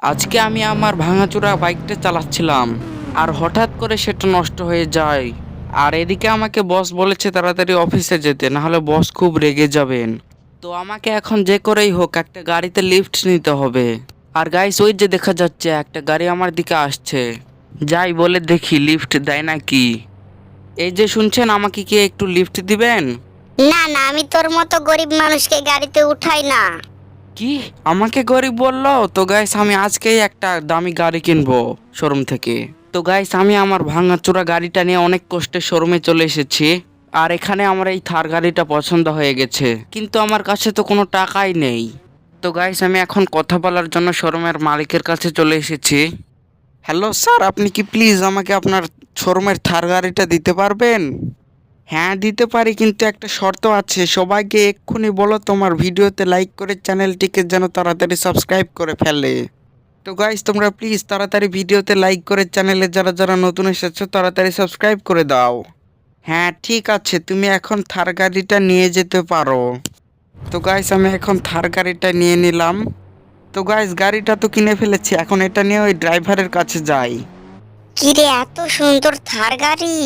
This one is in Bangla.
আজকে আমি আমার ভাঙাচোরা বাইকটা চালাচ্ছিলাম, আর হঠাৎ করে সেটা নষ্ট হয়ে যায়। আর এদিকে আমাকে বস বলেছে তাড়াতাড়ি অফিসে যেতে, নাহলে বস খুব রেগে যাবেন। তো আমাকে এখন যে করেই হোক, একটা গাড়িতে লিফট নিতে হবে। আর গাইস, ওই যে দেখা যাচ্ছে, একটা গাড়ি আমার দিকে আসছে। যাই বলে দেখি, লিফট দেয় নাকি? এই যে শুনছেন, আমাকে কি একটু লিফট দিবেন? না না, আমি তোর মতো গরিব মানুষকে গাড়িতে উঠাই না। কি? আমাকে গরিব বলল, তো গাইস আমি আজকেই একটা দামি গাড়ি কিনবো শোরুম থেকে। তো গাইস আমি আমার ভাঙাচোরা গাড়িটা নিয়ে অনেক কষ্টে শোরুমে চলে এসেছি। আর এখানে আমার এই থার গাড়িটা পছন্দ হয়ে গেছে। কিন্তু আমার কাছে তো কোনো টাকাই নেই। তো গাইস আমি এখন কথা বলার জন্য শোরুমের মালিকের কাছে চলে এসেছি। হ্যালো স্যার আপনি কি প্লিজ আমাকে আপনার শোরুমের থার গাড়িটা দিতে পারবেন? হ্যাঁ দিতে পারি, কিন্তু একটা শর্ত আছে। সবাইকে এক্ষুনি বলো তোমার ভিডিওতে লাইক করে চ্যানেলটিকে যেন তাড়াতাড়ি সাবস্ক্রাইব করে ফেলে। তো গাইস তোমরা প্লিজ তাড়াতাড়ি ভিডিওতে লাইক করে চ্যানেলে যারা যারা নতুন এসেছ, তাড়াতাড়ি সাবস্ক্রাইব করে দাও। হ্যাঁ ঠিক আছে, তুমি এখন থার গাড়িটা নিয়ে যেতে পারো। তো গাইস আমি এখন থার গাড়িটা নিয়ে নিলাম। তো গাইস গাড়িটা তো কিনে ফেলেছি, এখন এটা নিয়ে ওই ড্রাইভারের কাছে যাই। কিরে, এত সুন্দর থার গাড়ি!